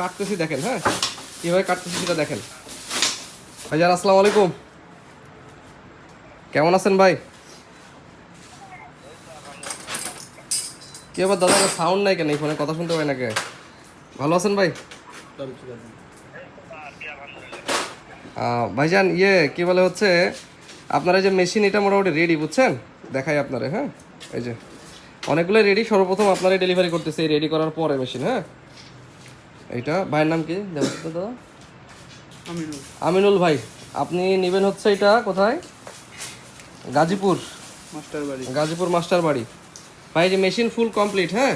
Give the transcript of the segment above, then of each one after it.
কাটতেছি, দেখেন হ্যাঁ? কীভাবে কাটতেছি সেটা দেখেন। ভাইজান, আসসালামু আলাইকুম। কেমন আছেন ভাই? কি আবার দাদা সাউন্ড নাই কেন? এই ফোনে কথা শুনতে পাই না কে? ভালো আছেন ভাই? ভাইজান ইয়ে কি বলে হচ্ছে, আপনারা যে মেশিন এটা মোটামুটি রেডি বুঝছেন? দেখাই আপনারে হ্যাঁ? এই যে অনেকগুলো রেডি সর্বপ্রথম আপনারাই ডেলিভারি করতেছে, এই রেডি করার পরে মেশিন হ্যাঁ? এইটা ভাইয়ের নাম কি? দাদা। আমিনুল। ভাই আপনি নেবেন হচ্ছে এটা কোথায়? গাজীপুর। মাস্টার বাড়ি। গাজীপুর মাস্টার বাড়ি। ভাই যে মেশিন ফুল কমপ্লিট হ্যাঁ?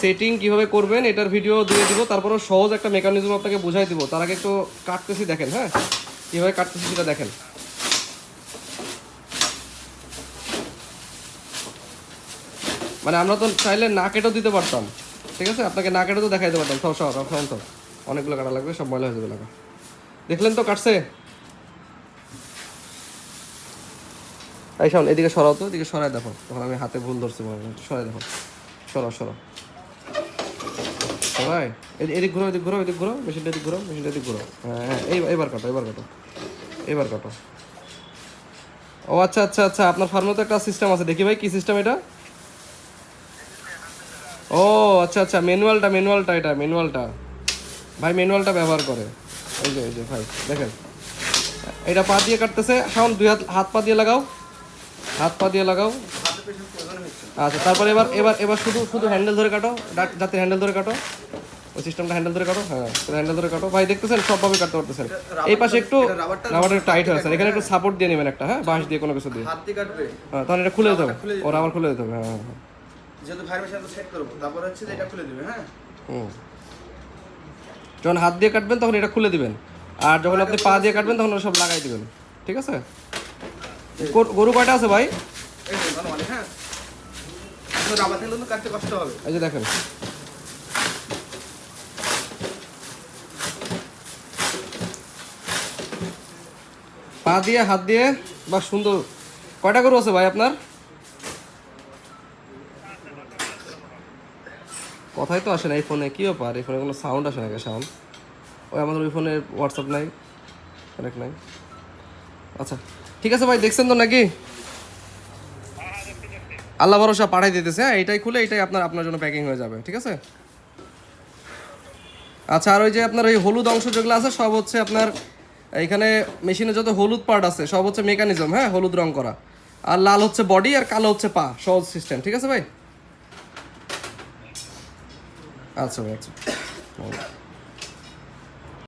সেটিং কীভাবে করবেন এটার ভিডিও দিয়ে দিব তারপরে সহজ একটা মেকানিজম আপনাকে বুঝাই দিব। তার আগে একটু কাটতেছি দেখেন হ্যাঁ? কীভাবে কাটতেছি সেটা দেখেন। মানে আমরা তো চাইলে না কেটেও দিতে পারতাম। ঠিক আছে? আপনাকে না কেটে তো দেখাই দেবো পারতাম সব সব সব অনেকগুলো কাটা লাগবে, সব ময়লা হয়ে যাবে লাগা। দেখলেন তো কাটছে? এই এদিকে সরাও তো, এদিকে সরাই দেখো। তখন আমি হাতে ভুল ধরছি সরাই দেখো। সরাও সরাও। এদিক ঘুরো এদিক ঘুরো এদিক ঘুরো মেশিনটা এদিক ঘুরো মেশিনটা এদিক ঘুরো হ্যাঁ হ্যাঁ এই এবার কাটো এবার কাটো এবার কাটো। ও আচ্ছা আচ্ছা আচ্ছা আপনার ফার্মে তো একটা সিস্টেম আছে। দেখি ভাই, কি সিস্টেম এটা? ও আচ্ছা আচ্ছা ম্যানুয়ালটা ম্যানুয়ালটা এটা ম্যানুয়ালটা ভাই ম্যানুয়ালটা ব্যবহার করে। এই যে এই যে ভাই দেখেন। এটা পা দিয়ে কাটতেছে। শাওন দুই হাত হাত পা দিয়ে লাগাও। হাত পা দিয়ে লাগাও। আচ্ছা তারপরে এবার এবার এবার শুধু শুধু হ্যান্ডেল ধরে কাটো। যাতে হ্যান্ডেল ধরে কাটো। ওই সিস্টেমটা হ্যান্ডেল ধরে কাটো। হ্যাঁ হ্যান্ডেল ধরে কাটো। ভাই দেখতেছেন? সবভাবে কাটতে পারতেছেন। এই পাশে একটু রাবারটা টাইট হয়ে আছে। এখানে একটু সাপোর্ট দিয়ে নেবেন একটা হ্যাঁ? বাঁশ দিয়ে কোনো কিছু দিয়ে। হাত দিয়ে কাটবে। হ্যাঁ তাহলে এটা খুলে দিতে হবে। ওর আবার খুলে দিতে হবে হ্যাঁ হ্যাঁ হ্যাঁ। যেহেতু ভাইয়ের তো সেট করব। তারপর হচ্ছে যে এটা খুলে দিবে হ্যাঁ? হুম। যখন হাত দিয়ে কাটবেন তখন এটা খুলে দিবেন। আর যখন আপনি পা দিয়ে কাটবেন তখন সব লাগাই দিবেন। ঠিক আছে? গরু- কয়টা আছে ভাই? হ্যাঁ? এই যে দেখেন। পা দিয়ে হাত দিয়ে বা সুন্দর। কয়টা গরু আছে ভাই আপনার? কথাই তো আসে না, এই ফোনে কি ব্যাপার? এই ফোনে কোনো সাউন্ড আসে না সাউন্ড ওই আমাদের ওই ফোনে হোয়াটসঅ্যাপ নাই কানেক্ট নাই। আচ্ছা ঠিক আছে ভাই, দেখছেন তো নাকি? আল্লাহ ভরসা পাঠাই দিতেছে হ্যাঁ এটাই খুলে এইটাই আপনার আপনার জন্য প্যাকিং হয়ে যাবে, ঠিক আছে? আচ্ছা আর ওই যে আপনার ওই হলুদ অংশ যেগুলো আছে, সব হচ্ছে আপনার এখানে মেশিনে যত হলুদ পার্ট আছে, সব হচ্ছে মেকানিজম হ্যাঁ হলুদ রং করা। আর লাল হচ্ছে বডি আর কালো হচ্ছে পা, সহজ সিস্টেম ঠিক আছে ভাই? আচ্ছা আচ্ছা